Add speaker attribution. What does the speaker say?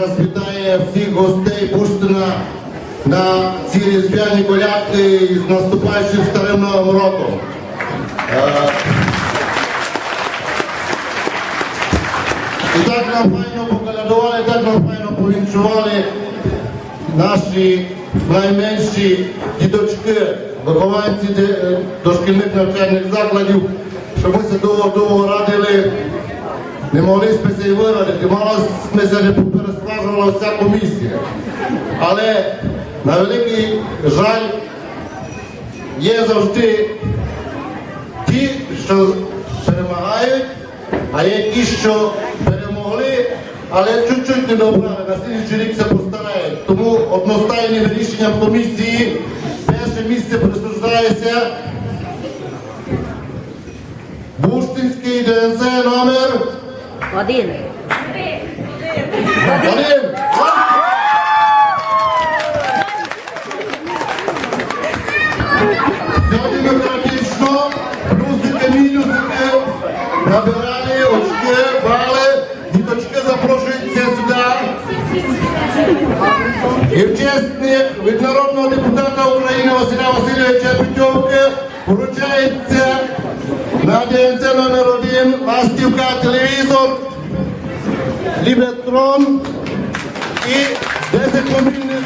Speaker 1: раз вітає всіх гостей Буштина на ці різдвяні колядки з наступаючим старим новим роком. Е, І так нам файно поколядували, так нам файно повінчували наші найменші діточки, вихованці е, дошкільних навчальних закладів, що ми се довго-довго радили, не могли ми се не поперескажувала вся комісія. Але на великий жаль є завжди ті, що перемагають, а є ті, що перемогли, але чуть-чуть не добрали. На слідчий рік це постарають. Тому одностайним рішенням комісії перше місце присуждається Буштинський ДНЗ номер
Speaker 2: Один.
Speaker 1: один. Все демократично, плюсики, мінусики, набирали очки, бали, діточки запрошуються сюди. І в честь від народного депутата України Василя Васильовича Петьовки вручається на ДНЦ номер один ластівка телевізор, лібетрон і 10 мобільних